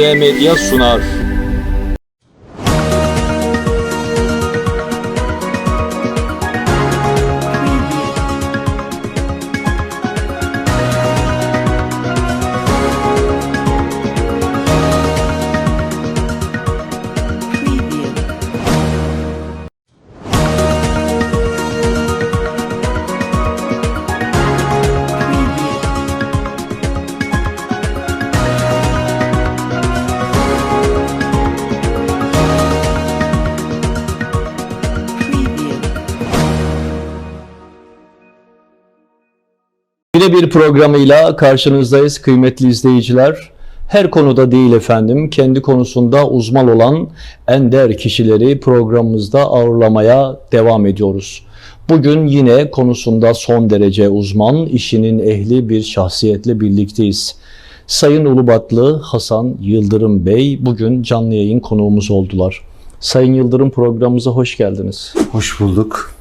Medya sunar. Bir programıyla karşınızdayız kıymetli izleyiciler. Her konuda değil efendim, kendi konusunda uzman olan ender kişileri programımızda ağırlamaya devam ediyoruz. Bugün yine konusunda son derece uzman, işinin ehli bir şahsiyetle birlikteyiz. Sayın Ulubatlı Hasan Yıldırım Bey bugün canlı yayın konuğumuz oldular. Sayın Yıldırım programımıza hoş geldiniz. Hoş bulduk.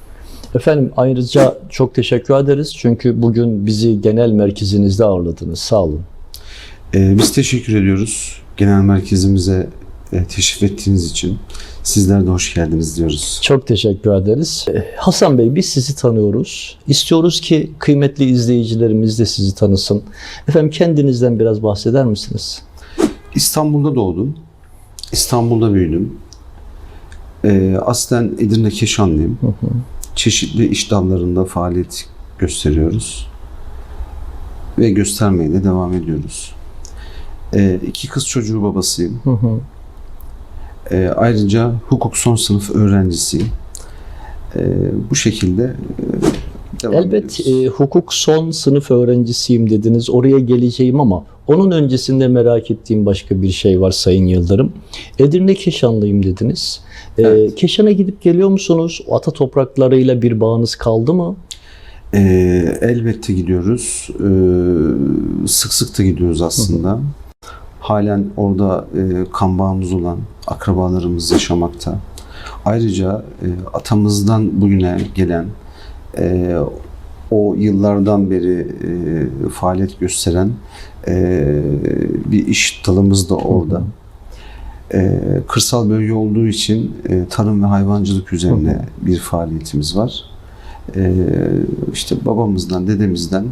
Efendim ayrıca çok teşekkür ederiz çünkü bugün bizi genel merkezinizde ağırladınız. Sağ olun. Ee, biz teşekkür ediyoruz genel merkezimize e, teşrif ettiğiniz için. Sizler de hoş geldiniz diyoruz. Çok teşekkür ederiz. Ee, Hasan Bey biz sizi tanıyoruz. İstiyoruz ki kıymetli izleyicilerimiz de sizi tanısın. Efendim kendinizden biraz bahseder misiniz? İstanbul'da doğdum. İstanbul'da büyüdüm. Ee, aslen Edirne Keşanlıyım. Çeşitli iş dallarında faaliyet gösteriyoruz. Ve göstermeye de devam ediyoruz. Ee, iki kız çocuğu babasıyım. Hı hı. Ee, ayrıca hukuk son sınıf öğrencisiyim. Ee, bu şekilde e, devam Elbet ediyoruz. e, hukuk son sınıf öğrencisiyim dediniz. Oraya geleceğim ama onun öncesinde merak ettiğim başka bir şey var Sayın Yıldırım. Edirne Keşanlıyım dediniz. Ee, Evet. Keşan'a gidip geliyor musunuz? Ata topraklarıyla bir bağınız kaldı mı? Ee, elbette gidiyoruz. Ee, sık sık da gidiyoruz aslında. Halen orada e, kan bağımız olan akrabalarımız yaşamakta. Ayrıca e, atamızdan bugüne gelen e, o yıllardan beri e, faaliyet gösteren e, bir iş dalımız da orada. E, kırsal bölge olduğu için e, tarım ve hayvancılık üzerine bir faaliyetimiz var. E, işte babamızdan, dedemizden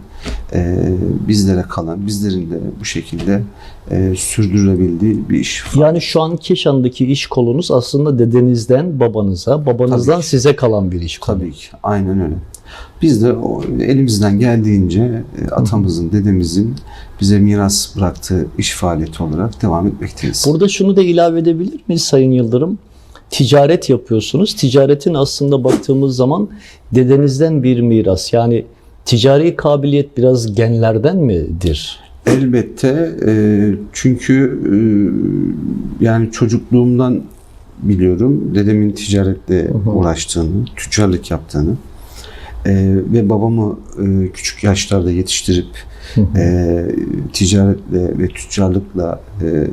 e, bizlere kalan, bizlerin de bu şekilde e, sürdürülebildiği bir iş. Yani şu an Keşan'daki iş kolunuz aslında dedenizden babanıza, babanızdan Tabii ki. size kalan bir iş kolu. Tabii ki, aynen öyle. Biz de elimizden geldiğince e, atamızın, dedemizin bize miras bıraktığı iş faaliyeti olarak devam etmekteyiz. Burada şunu da ilave edebilir miyiz Sayın Yıldırım? Ticaret yapıyorsunuz. Ticaretin aslında baktığımız zaman dedenizden bir miras. Yani ticari kabiliyet biraz genlerden midir? Elbette e, çünkü e, yani çocukluğumdan biliyorum dedemin ticaretle uğraştığını, tüccarlık yaptığını e, ve babamı e, küçük yaşlarda yetiştirip e, ticaretle ve tüccarlıkla e,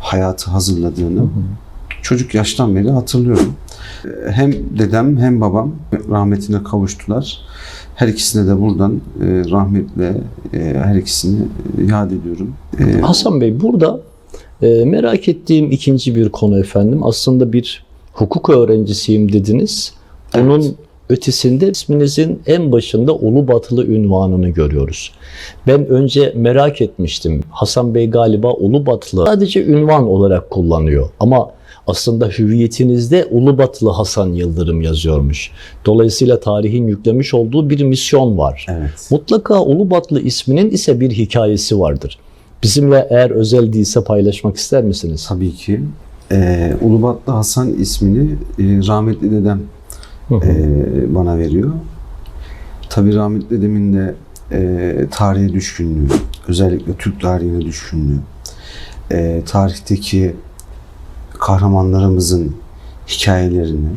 hayatı hazırladığını çocuk yaştan beri hatırlıyorum. Hem dedem hem babam rahmetine kavuştular. Her ikisine de buradan e, rahmetle e, her ikisini yad ediyorum. E, Hasan Bey burada e, merak ettiğim ikinci bir konu efendim. Aslında bir hukuk öğrencisiyim dediniz. Onun Evet. Ötesinde isminizin en başında Ulubatlı ünvanını görüyoruz. Ben önce merak etmiştim. Hasan Bey galiba Ulubatlı sadece ünvan olarak kullanıyor. Ama aslında hüviyetinizde Ulubatlı Hasan Yıldırım yazıyormuş. Dolayısıyla tarihin yüklemiş olduğu bir misyon var. evet. Mutlaka Ulubatlı isminin ise bir hikayesi vardır. Bizimle eğer özel değilse paylaşmak ister misiniz? Tabii ki. E, Ulubatlı Hasan ismini e, rahmetli dedem Hı hı. e, bana veriyor. Tabii rahmetli dedemin de e, tarihe düşkünlüğü, özellikle Türk tarihine düşkünlüğü, e, tarihteki kahramanlarımızın hikayelerini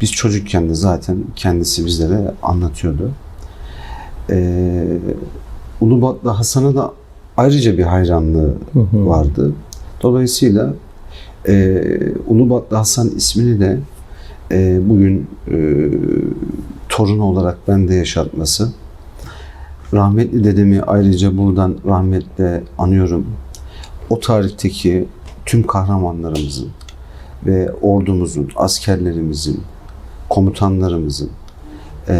biz çocukken de zaten kendisi bizlere anlatıyordu. E, Ulubatlı Hasan'a da ayrıca bir hayranlığı Hı hı. vardı. Dolayısıyla e, Ulubatlı Hasan ismini de e, bugün e, torunu olarak bende yaşatması. Rahmetli dedemi ayrıca buradan rahmetle anıyorum. o tarihteki tüm kahramanlarımızın ve ordumuzun, askerlerimizin, komutanlarımızın e,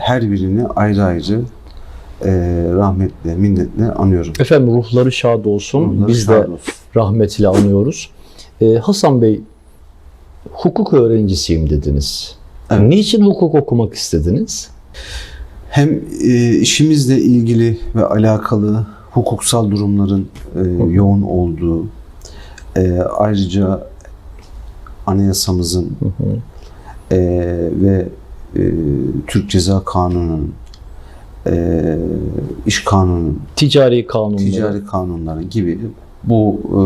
her birini ayrı ayrı e, rahmetle, minnetle anıyorum. Efendim ruhları şad olsun. Ruhları Biz şad de olsun. rahmetiyle anıyoruz. Ee, Hasan Bey, hukuk öğrencisiyim dediniz. Evet. Niçin hukuk okumak istediniz? Hem e, işimizle ilgili ve alakalı hukuksal durumların e, yoğun olduğu, e, ayrıca anayasamızın e, ve e, Türk Ceza Kanunu'nun, e, iş kanunun, Ticari kanunları. ticari kanunları gibi bu e,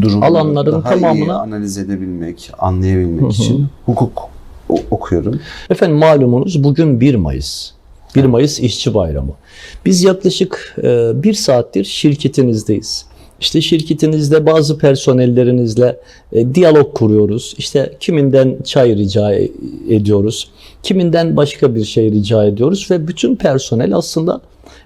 durumları Alanların daha iyi tamamını- analiz edebilmek, anlayabilmek için hukuk okuyorum. Efendim malumunuz bugün 1 Mayıs. 1 Mayıs İşçi Bayramı. Biz yaklaşık e, bir saattir şirketinizdeyiz. İşte şirketinizde bazı personellerinizle e, diyalog kuruyoruz. İşte kiminden çay rica e- ediyoruz. Kiminden başka bir şey rica ediyoruz ve bütün personel aslında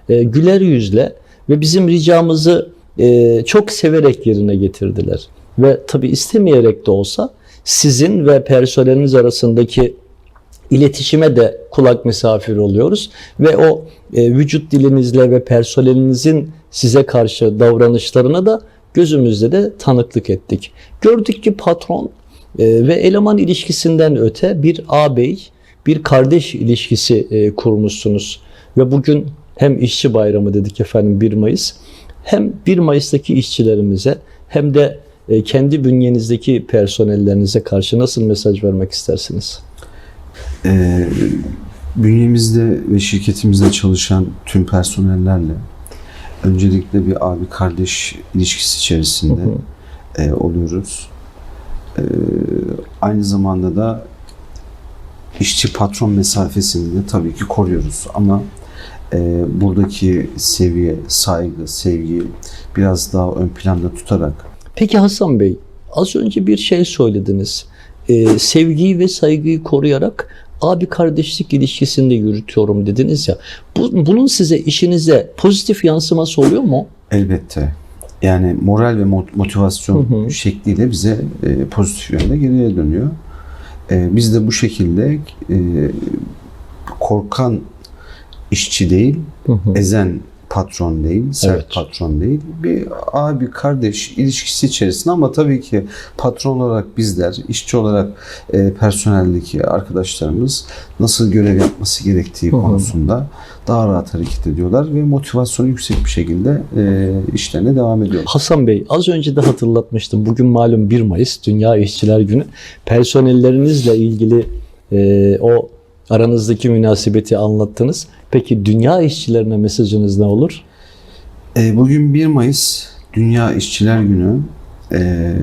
e, güler yüzle ve bizim ricamızı e, çok severek yerine getirdiler. Ve tabii istemeyerek de olsa sizin ve personeliniz arasındaki iletişime de kulak misafir oluyoruz ve o e, vücut dilinizle ve personelinizin size karşı davranışlarına da gözümüzde de tanıklık ettik. Gördük ki patron e, ve eleman ilişkisinden öte bir ağabey, bir kardeş ilişkisi e, kurmuşsunuz ve bugün hem işçi bayramı dedik efendim 1 Mayıs hem 1 Mayıs'taki işçilerimize hem de e, kendi bünyenizdeki personellerinize karşı nasıl mesaj vermek istersiniz? Ee, bünyemizde ve şirketimizde çalışan tüm personellerle öncelikle bir abi kardeş ilişkisi içerisinde e, oluyoruz. Ee, aynı zamanda da işçi patron mesafesini de tabii ki koruyoruz ama e, buradaki seviye, saygı, sevgi biraz daha ön planda tutarak Peki Hasan Bey, az önce bir şey söylediniz. Ee, sevgiyi ve saygıyı koruyarak abi kardeşlik ilişkisinde yürütüyorum dediniz ya. Bu, bunun size işinize pozitif yansıması oluyor mu? Elbette. Yani moral ve mot- motivasyon şekliyle bize e, pozitif yönde geriye dönüyor. E, biz de bu şekilde e, korkan işçi değil, ezen patron değil, sert Evet. patron değil. Bir abi kardeş ilişkisi içerisinde ama tabii ki patron olarak bizler, işçi olarak e, personeldeki arkadaşlarımız nasıl görev yapması gerektiği konusunda daha rahat hareket ediyorlar ve motivasyonu yüksek bir şekilde e, işlerine devam ediyorlar. Hasan Bey, az önce de hatırlatmıştım. Bugün malum 1 Mayıs Dünya İşçiler Günü. Personellerinizle ilgili e, o aranızdaki münasebeti anlattınız. Peki dünya işçilerine mesajınız ne olur? E, bugün 1 Mayıs Dünya İşçiler Günü. E,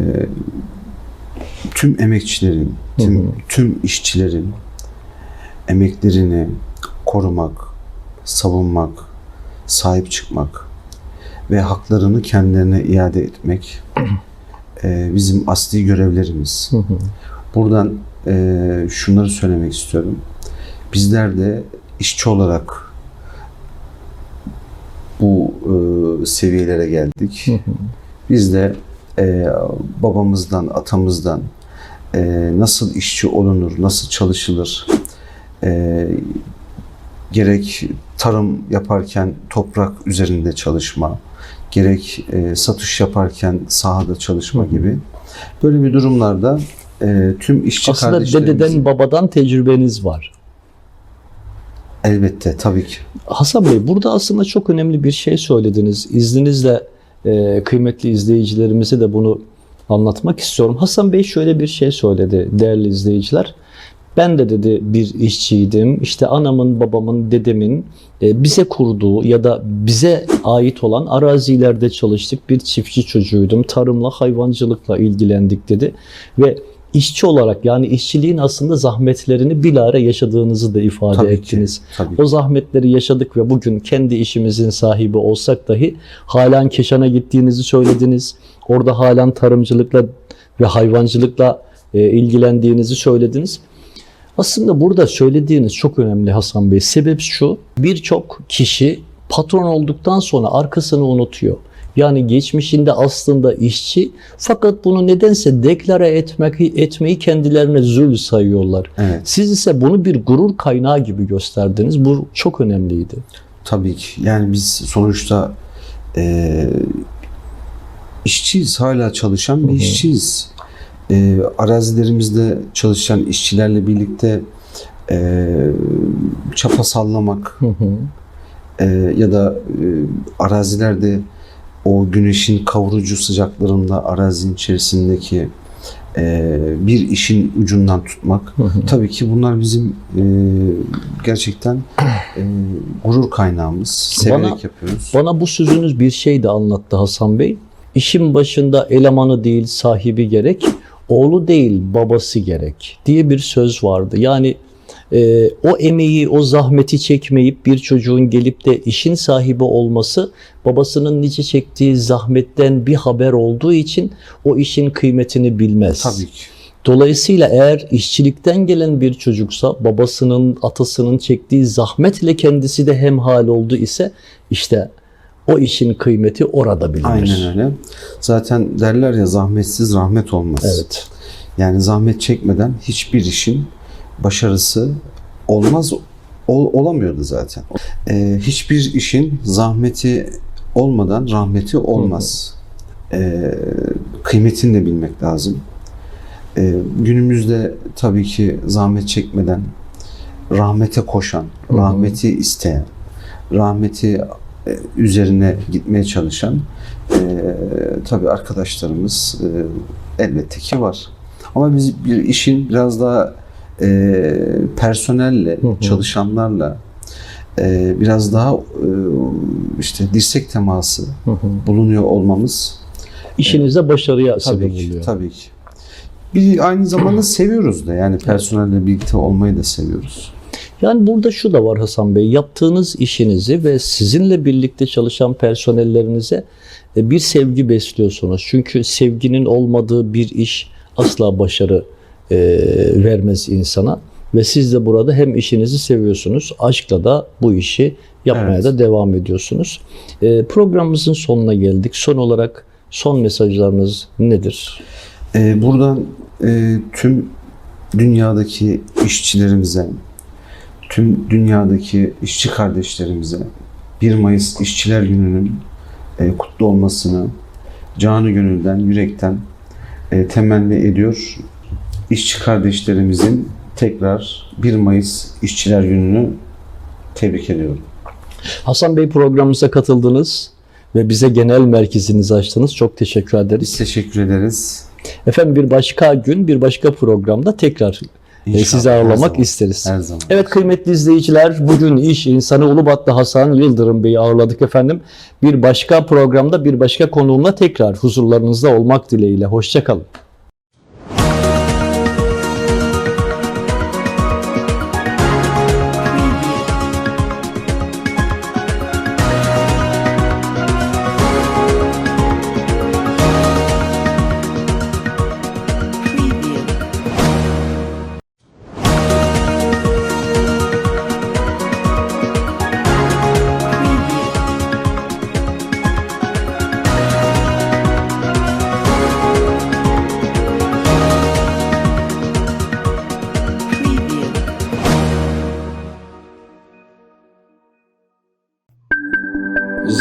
tüm emekçilerin, tüm, tüm işçilerin emeklerini korumak, savunmak, sahip çıkmak ve haklarını kendilerine iade etmek e, bizim asli görevlerimiz. Buradan e, şunları söylemek istiyorum. Bizler de işçi olarak bu e, seviyelere geldik. Biz de e, babamızdan, atamızdan e, nasıl işçi olunur, nasıl çalışılır, e, gerek tarım yaparken toprak üzerinde çalışma, gerek e, satış yaparken sahada çalışma gibi böyle bir durumlarda e, tüm işçi Aslında kardeşlerimizin dededen babadan tecrübeniz var. Elbette tabii ki Hasan Bey burada aslında çok önemli bir şey söylediniz. İzninizle e, kıymetli izleyicilerimize de bunu anlatmak istiyorum. Hasan Bey şöyle bir şey söyledi değerli izleyiciler. Ben de dedi bir işçiydim. İşte anamın, babamın, dedemin e, bize kurduğu ya da bize ait olan arazilerde çalıştık. Bir çiftçi çocuğuydum. Tarımla, hayvancılıkla ilgilendik dedi. Ve işçi olarak yani işçiliğin aslında zahmetlerini bilare yaşadığınızı da ifade Tabii ki, ettiniz. tabii O zahmetleri yaşadık ve bugün kendi işimizin sahibi olsak dahi halen Keşan'a gittiğinizi söylediniz. Orada halen tarımcılıkla ve hayvancılıkla e, ilgilendiğinizi söylediniz. Aslında burada söylediğiniz çok önemli Hasan Bey. Sebep şu, birçok kişi patron olduktan sonra arkasını unutuyor. Yani geçmişinde aslında işçi fakat bunu nedense deklare etmek, etmeyi kendilerine zül sayıyorlar. Evet. Siz ise bunu bir gurur kaynağı gibi gösterdiniz. Bu çok önemliydi. Tabii ki. Yani biz sonuçta e, işçiyiz. Hala çalışan bir işçiyiz. E, arazilerimizde çalışan işçilerle birlikte e, çapa sallamak Hı hı. e, ya da e, arazilerde o güneşin kavurucu sıcaklarında arazinin içerisindeki e, bir işin ucundan tutmak. Tabii ki bunlar bizim e, gerçekten e, gurur kaynağımız. Severek Bana- yapıyoruz. Bana bu sözünüz bir şey de anlattı Hasan Bey. İşin başında elemanı değil sahibi gerek, oğlu değil babası gerek diye bir söz vardı. Yani e, o emeği, o zahmeti çekmeyip bir çocuğun gelip de işin sahibi olması babasının nice çektiği zahmetten bir haber olduğu için o işin kıymetini bilmez. Tabii ki. Dolayısıyla eğer işçilikten gelen bir çocuksa babasının, atasının çektiği zahmetle kendisi de hemhal oldu ise işte o işin kıymeti orada bilinir. Aynen öyle. Zaten derler ya zahmetsiz rahmet olmaz. Evet. Yani zahmet çekmeden hiçbir işin başarısı olmaz ol- olamıyordu zaten. Ee, hiçbir işin zahmeti olmadan rahmeti olmaz. Ee, kıymetini de bilmek lazım. Ee, günümüzde tabii ki zahmet çekmeden rahmete koşan, rahmeti isteyen, rahmeti e, üzerine gitmeye çalışan e, tabii arkadaşlarımız e, elbette ki var. Ama biz bir işin biraz daha e, personelle, Hı hı. çalışanlarla e, biraz daha e, işte dirsek teması Hı hı. bulunuyor olmamız İşinize başarıya sebep tabii ki, oluyor. tabii ki. Bir aynı zamanda seviyoruz da yani personelle birlikte olmayı da seviyoruz. Yani burada şu da var Hasan Bey. Yaptığınız işinizi ve sizinle birlikte çalışan personellerinize e, bir sevgi besliyorsunuz. Çünkü sevginin olmadığı bir iş asla başarı e, vermez insana. Ve siz de burada hem işinizi seviyorsunuz, aşkla da bu işi yapmaya Evet. da devam ediyorsunuz. E, programımızın sonuna geldik. Son olarak son mesajlarınız nedir? Ee, buradan e, tüm dünyadaki işçilerimize, tüm dünyadaki işçi kardeşlerimize 1 Mayıs İşçiler Günü'nün e, kutlu olmasını canı gönülden, yürekten e, temenni ediyor. İşçi kardeşlerimizin tekrar 1 Mayıs İşçiler Günü'nü tebrik ediyorum. Hasan Bey programımıza katıldınız ve bize genel merkezinizi açtınız. Çok teşekkür ederiz. Biz teşekkür ederiz. Efendim bir başka gün, bir başka programda tekrar e, İnşallah, sizi her ağırlamak zaman. isteriz. Her zaman. Evet kıymetli izleyiciler, bugün iş insanı Ulubatlı Hasan Yıldırım Bey'i ağırladık efendim. Bir başka programda bir başka konuğumla tekrar huzurlarınızda olmak dileğiyle. Hoşçakalın.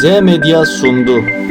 Z Medya sundu.